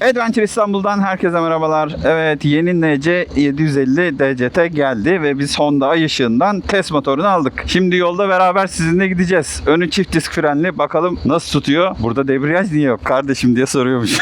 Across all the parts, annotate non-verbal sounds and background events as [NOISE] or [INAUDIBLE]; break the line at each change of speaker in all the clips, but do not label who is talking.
Adventure İstanbul'dan herkese merhabalar. Evet yeni NC 750 DCT geldi ve biz Honda Ay ışığından test motorunu aldık. Şimdi yolda beraber sizinle gideceğiz. Önü çift disk frenli bakalım nasıl tutuyor. Burada debriyaj niye yok kardeşim diye soruyormuş.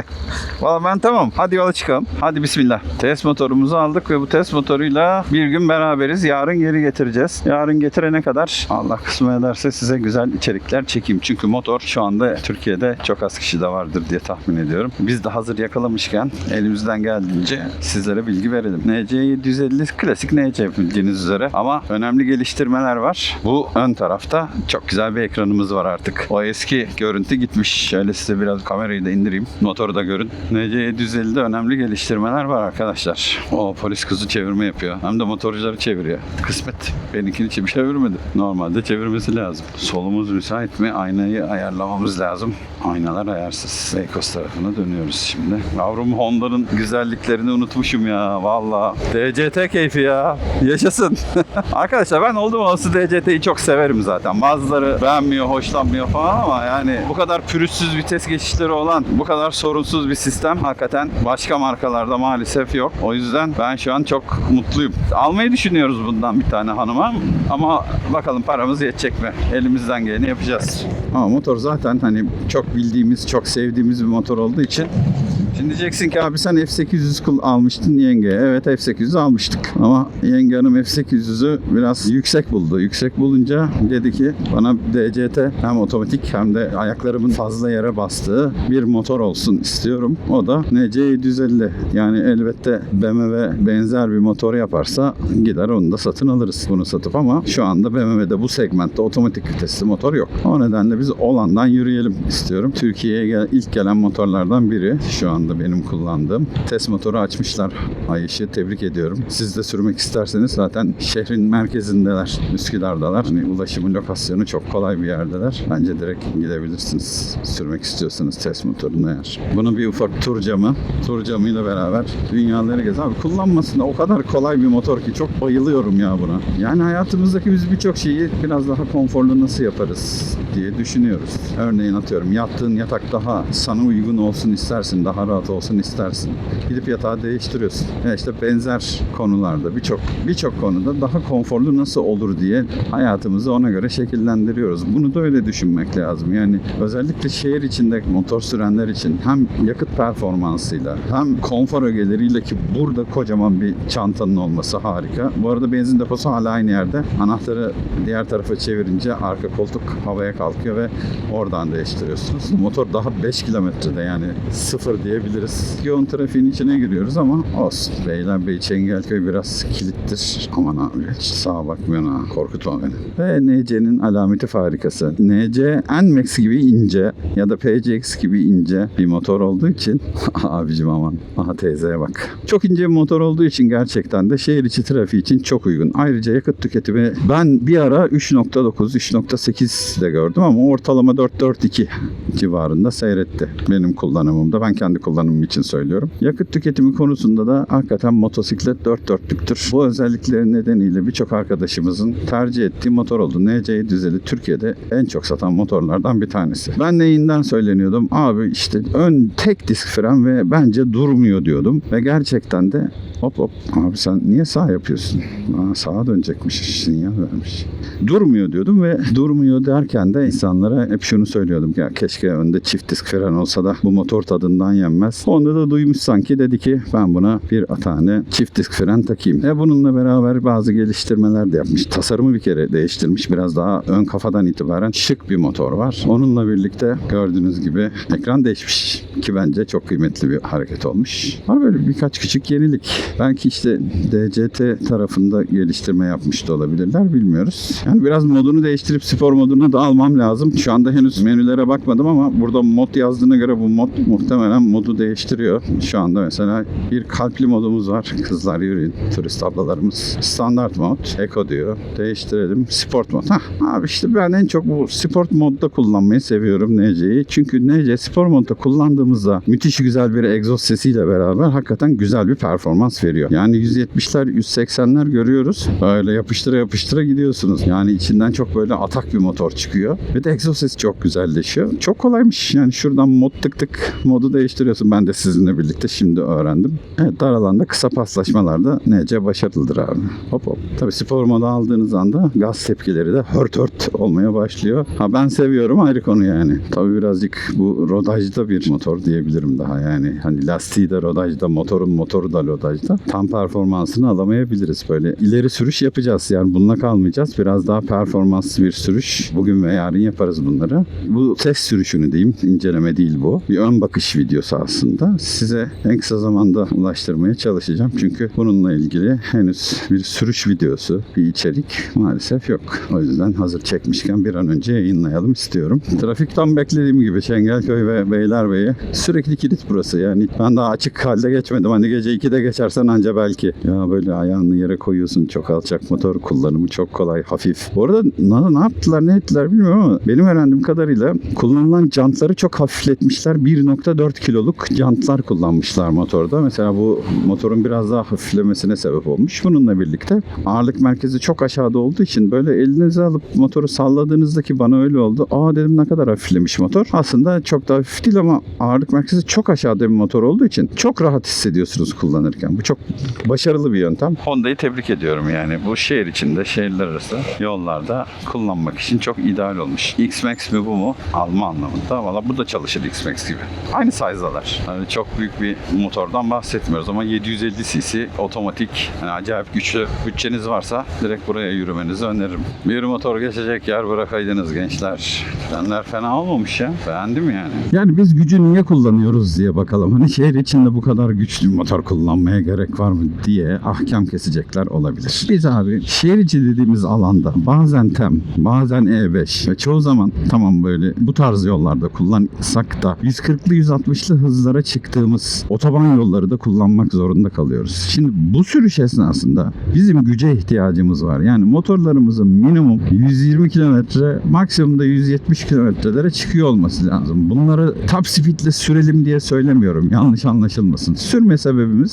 [LAUGHS] Valla ben tamam. Hadi yola çıkalım. Hadi bismillah. Test motorumuzu aldık ve bu test motoruyla bir gün beraberiz. Yarın geri getireceğiz. Yarın getirene kadar Allah kısmet ederse size güzel içerikler çekeyim. Çünkü motor şu anda Türkiye'de çok az kişi de vardır diye tahmin ediyorum. Biz de hazır yakalamışken elimizden geldiğince sizlere bilgi verelim. NC 750 klasik NC bildiğiniz üzere ama önemli geliştirmeler var. Bu ön tarafta çok güzel bir ekranımız var artık. O eski görüntü gitmiş. Şöyle size biraz kamerayı da indireyim. Motoru da görün. NC 750'de önemli geliştirmeler var arkadaşlar. O polis kızı çevirme yapıyor. Hem de motorcuları çeviriyor. Kısmet. Benimkini çevir- çevirmedi. Normalde çevirmesi lazım. Solumuz müsait mi? Aynayı ayarlamamız lazım. Aynalar ayarsız. Beykoz tarafına dönüyoruz şimdi. Yavrum Honda'nın güzelliklerini unutmuşum ya. Valla. DCT keyfi ya. Yaşasın. [LAUGHS] Arkadaşlar ben oldum olası DCT'yi çok severim zaten. Bazıları beğenmiyor, hoşlanmıyor falan ama yani bu kadar pürüzsüz vites geçişleri olan, bu kadar sorunsuz bir sistem hakikaten başka markalarda maalesef yok. O yüzden ben şu an çok mutluyum. Almayı düşünüyoruz bundan bir tane hanıma ama bakalım paramız yetecek mi? Elimizden geleni yapacağız. Ama motor zaten hani çok bildiğimiz, çok sevdiğimiz bir motor olduğu için Thank you. Şimdi diyeceksin ki abi sen F800 kul almıştın yenge. Evet F800 almıştık. Ama yenge hanım F800'ü biraz yüksek buldu. Yüksek bulunca dedi ki bana DCT hem otomatik hem de ayaklarımın fazla yere bastığı bir motor olsun istiyorum. O da NC 750. Yani elbette BMW benzer bir motor yaparsa gider onu da satın alırız bunu satıp ama şu anda BMW'de bu segmentte otomatik vitesli motor yok. O nedenle biz olandan yürüyelim istiyorum. Türkiye'ye ilk gelen motorlardan biri şu anda benim kullandığım. Test motoru açmışlar. Ayşe tebrik ediyorum. Siz de sürmek isterseniz zaten şehrin merkezindeler. Üsküdar'dalar. Hani ulaşımı lokasyonu çok kolay bir yerdeler. Bence direkt gidebilirsiniz. Sürmek istiyorsanız test motorunu eğer. Bunu bir ufak tur camı. Tur camıyla beraber dünyaları gez. Abi kullanmasında o kadar kolay bir motor ki çok bayılıyorum ya buna. Yani hayatımızdaki biz birçok şeyi biraz daha konforlu nasıl yaparız diye düşünüyoruz. Örneğin atıyorum yattığın yatak daha sana uygun olsun istersin, daha rahat olsun istersin. Gidip yatağı değiştiriyorsun. Ya işte benzer konularda birçok birçok konuda daha konforlu nasıl olur diye hayatımızı ona göre şekillendiriyoruz. Bunu da öyle düşünmek lazım. Yani özellikle şehir içinde motor sürenler için hem yakıt performansıyla hem konfor ögeleriyle ki burada kocaman bir çantanın olması harika. Bu arada benzin deposu hala aynı yerde. Anahtarı diğer tarafa çevirince arka koltuk havaya kalkıyor ve oradan değiştiriyorsunuz. Motor daha 5 kilometrede yani sıfır diyebiliriz. Yoğun trafiğin içine giriyoruz ama olsun. Beylerbeyi Çengelköy biraz kilittir. Aman abi hiç sağa bakmıyorsun ha. Korkutma beni. Ve NC'nin alameti farikası. NC NMAX gibi ince ya da PCX gibi ince bir motor olduğu için [LAUGHS] abicim aman. Aha teyzeye bak. Çok ince bir motor olduğu için gerçekten de şehir içi trafiği için çok uygun. Ayrıca yakıt tüketimi ben bir ara 3.9 3.8 de gördüm ama ortalama 4.4.2 civarında seyretti benim kullanımımda. Ben kendi kullanımım için söylüyorum. Yakıt tüketimi konusunda da hakikaten motosiklet dört dörtlüktür. Bu özellikleri nedeniyle birçok arkadaşımızın tercih ettiği motor oldu. NC düzeli Türkiye'de en çok satan motorlardan bir tanesi. Ben neyinden söyleniyordum? Abi işte ön tek disk fren ve bence durmuyor diyordum. Ve gerçekten de hop hop abi sen niye sağ yapıyorsun? Aa, sağa dönecekmiş sinyal vermiş. Durmuyor diyordum ve [LAUGHS] durmuyor derken de insanlara hep şunu söylüyordum. Ya keşke önde çift disk fren olsa da bu motor tadından yenmez. Onda da duymuş sanki dedi ki ben buna bir tane çift disk fren takayım. E bununla beraber bazı geliştirmeler de yapmış. Tasarımı bir kere değiştirmiş. Biraz daha ön kafadan itibaren şık bir motor var. Onunla birlikte gördüğünüz gibi ekran değişmiş ki bence çok kıymetli bir hareket olmuş. Var böyle birkaç küçük yenilik. Belki işte DCT tarafında geliştirme yapmış da olabilirler bilmiyoruz. Yani biraz modunu değiştirip spor moduna da almam lazım. Şu anda henüz menülere bakmadım ama burada mod yazdığına göre bu mod muhtemelen modu değiştiriyor. Şu anda mesela bir kalpli modumuz var. Kızlar yürüyün. Turist ablalarımız. Standart mod. Eco diyor. Değiştirelim. Sport mod. Hah, abi işte ben en çok bu sport modda kullanmayı seviyorum NC'yi. Çünkü NC spor modda kullandığımızda müthiş güzel bir egzoz sesiyle beraber hakikaten güzel bir performans veriyor. Yani 170'ler 180'ler görüyoruz. Böyle yapıştıra yapıştıra gidiyorsunuz. Yani içinden çok böyle atak bir motor çıkıyor. Ve de egzoz sesi çok güzelleşiyor. Çok kolaymış. Yani şuradan mod tık tık modu değiştiriyorsun. Ben de sizinle birlikte şimdi öğrendim. Evet dar alanda kısa paslaşmalarda nece başarılıdır abi. Hop hop. Tabii spor modu aldığınız anda gaz tepkileri de hört hört olmaya başlıyor. Ha ben seviyorum ayrı konu yani. Tabii birazcık bu rodajda bir motor diyebilirim daha yani. Hani lastiği de rodajda, motorun motoru da rodajda. Tam performansını alamayabiliriz böyle. ileri sürüş yapacağız yani bununla kalmayacağız. Biraz daha performanslı bir sürüş. Bugün ve yarın yaparız bunları. Bu test sürüşünü diyeyim. inceleme değil bu. Bir ön bakış videosu aslında. Size en kısa zamanda ulaştırmaya çalışacağım. Çünkü bununla ilgili henüz bir sürüş videosu, bir içerik maalesef yok. O yüzden hazır çekmişken bir an önce yayınlayalım istiyorum. Trafikten beklediğim gibi Çengelköy ve Beylerbeyi sürekli kilit burası. Yani ben daha açık halde geçmedim. Hani gece 2'de geçersen anca belki. Ya böyle ayağını yere koyuyorsun. Çok alçak motor kullanımı çok kolay, hafif. Bu arada ne, ne yaptılar, ne ettiler bilmiyorum ama benim öğrendiğim kadarıyla kullanılan jantları çok hafifletmişler. 1.4 kiloluk jantlar kullanmışlar motorda. Mesela bu motorun biraz daha hafiflemesine sebep olmuş. Bununla birlikte ağırlık merkezi çok aşağıda olduğu için böyle elinize alıp motoru salladığınızda ki bana öyle oldu. Aa dedim ne kadar hafiflemiş motor. Aslında çok da hafif değil ama ağırlık merkezi çok aşağıda bir motor olduğu için çok rahat hissediyorsunuz kullanırken. Bu çok başarılı bir yöntem. Honda'yı tebrik ediyorum yani. Bu şehir içinde, şehirler arası yollarda kullanmak için çok ideal olmuş. X-Max mi bu mu? Alma anlamında. Valla bu da çalışır X-Max gibi. Aynı size'dalar. Yani çok büyük bir motordan bahsetmiyoruz ama 750 cc otomatik. Yani acayip güçlü bütçeniz varsa direkt buraya yürümenizi öneririm. Bir motor geçecek yer bırakaydınız gençler. Frenler fena olmamış ya. Beğendim yani. Yani biz gücü niye kullanıyoruz diye bakalım. Hani şehir içinde bu kadar güçlü motor kullanmaya gerek var mı diye ahkam kesecekler olabilir. Biz abi şehir içi dediğimiz alanda bazen TEM, bazen E5 ve çoğu zaman tamam böyle bu tarz yollarda kullansak da 140'lı 160'lı hızlara çıktığımız otoban yolları da kullanmak zorunda kalıyoruz. Şimdi bu sürüş esnasında bizim güce ihtiyacımız var. Yani motorlarımızın minimum 120 kilometre maksimumda 170 kilometrelere çıkıyor olması lazım. Bunları top speedle sürelim diye söylemiyorum. Yanlış anlaşılmasın. Sürme sebebimiz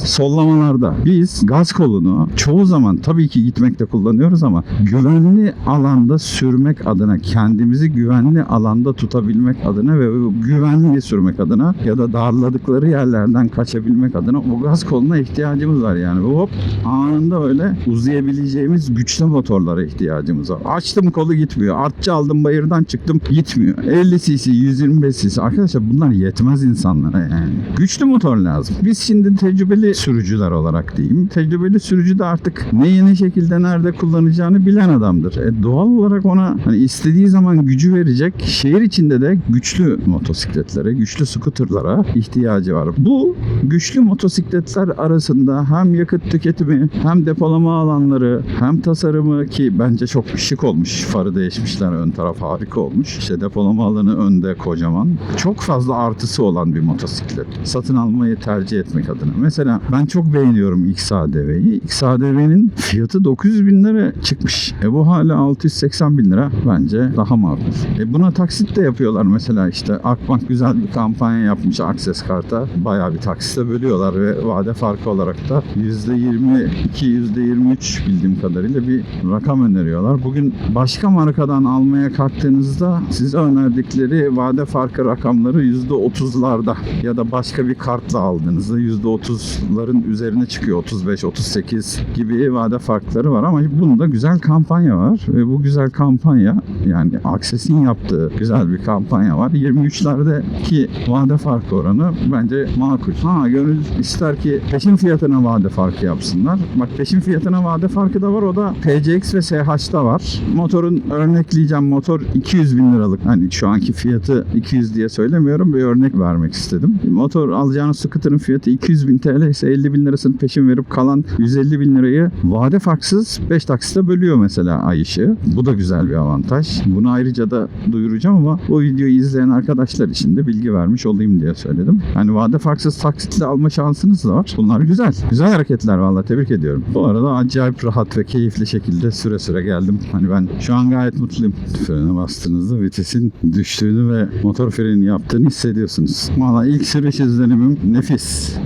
sollamalarda. Biz gaz kolunu çoğu zaman tabii ki gitmekte kullanıyoruz ama güvenli alanda sürmek adına kendimizi güvenli alanda tutabilmek adına ve güvenli sürmek adına ya da darladıkları yerlerden kaçabilmek adına o gaz koluna ihtiyacımız var yani. Hop anında öyle uzayabileceğimiz güçlü motorlara ihtiyacımız var. Açtım kolu gitmiyor. Artçı aldım bayırdan çıktım gitmiyor. 50 cc 125 cc arkadaşlar bunlar yetmez insanlara yani. Güçlü motor lazım. Biz şimdi tecrübeli sürücüler olarak diyeyim. Tecrübeli sürücü de artık neyi ne şekilde nerede kullanacağını bilen adamdır. E, doğal olarak ona hani istediği zaman gücü verecek şehir içinde de güçlü motosikletlere, güçlü skuterlara ihtiyacı var. Bu güçlü motosikletler arasında hem yakıt tüketimi hem depolama alanları hem tasarımı ki bence çok şık olmuş. Farı değişmişler. Ön taraf harika olmuş. İşte depolama alanı önde kocaman. Çok fazla artısı olan bir motosiklet. Satın almayı tercih etmek adına. Mesela ben çok beğeniyorum XADV'yi. XADV'nin fiyatı 900 bin lira çıkmış. E bu hala 680 bin lira bence daha makul. E buna taksit de yapıyorlar mesela işte Akbank güzel bir kampanya yapmış Akses Kart'a. Bayağı bir taksite bölüyorlar ve vade farkı olarak da %22, %23 bildiğim kadarıyla bir rakam öneriyorlar. Bugün başka markadan almaya kalktığınızda size önerdikleri vade farkı rakamları %30'larda ya da başka bir kartla aldığınızda %30'ların üzerine çıkıyor. 35, 38 gibi vade farkları var ama bunda güzel kampanya var ve bu güzel kampanya yani Akses'in yaptığı güzel bir kampanya var. 23'lerdeki vade farkı oranı bence makul. Ha gönül ister ki peşin fiyatına vade farkı yapsınlar. Bak peşin fiyatına vade farkı da var. O da PCX ve SH'da var. Motorun örnekleyeceğim. Motor 200 bin liralık. Hani şu anki fiyatı 200 diye söylemiyorum. Bir örnek vermek istedim. Motor alacağınız scooter'ın fiyatı 200 bin TL ise 50 bin lirasını peşin verip kalan 150 bin lirayı vade farksız 5 taksite bölüyor mesela ay işi. Bu da güzel bir avantaj. Bunu ayrıca da duyuracağım ama bu videoyu izleyen arkadaşlar için de bilgi vermiş olayım diye söyledim. Hani vade farksız taksitle alma şansınız da var. Bunlar güzel. Güzel hareketler vallahi tebrik ediyorum. Bu arada acayip rahat ve keyifli şekilde süre süre geldim. Hani ben şu an gayet mutluyum. Frene bastığınızda vitesin düştüğünü ve motor freni yaptığını hissediyorsunuz. Valla ilk sürüş izlenimim nefis.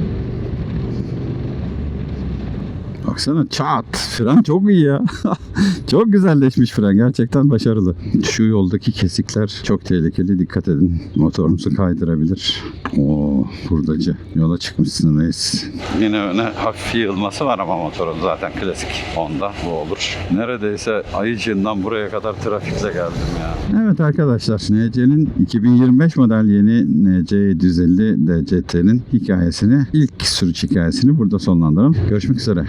Bak Baksana çat. Fren çok iyi ya. [LAUGHS] çok güzelleşmiş fren. Gerçekten başarılı. Şu yoldaki kesikler çok tehlikeli. Dikkat edin. Motorunuzu kaydırabilir. Oo hurdacı. Yola çıkmışsın reis. Yine öne hafif yığılması var ama motorun zaten klasik. Honda bu olur. Neredeyse Ayıcı'ndan buraya kadar trafikle geldim ya. Evet arkadaşlar NC'nin 2025 model yeni NC 750 DCT'nin hikayesini ilk sürüş hikayesini burada sonlandıralım. Görüşmek üzere.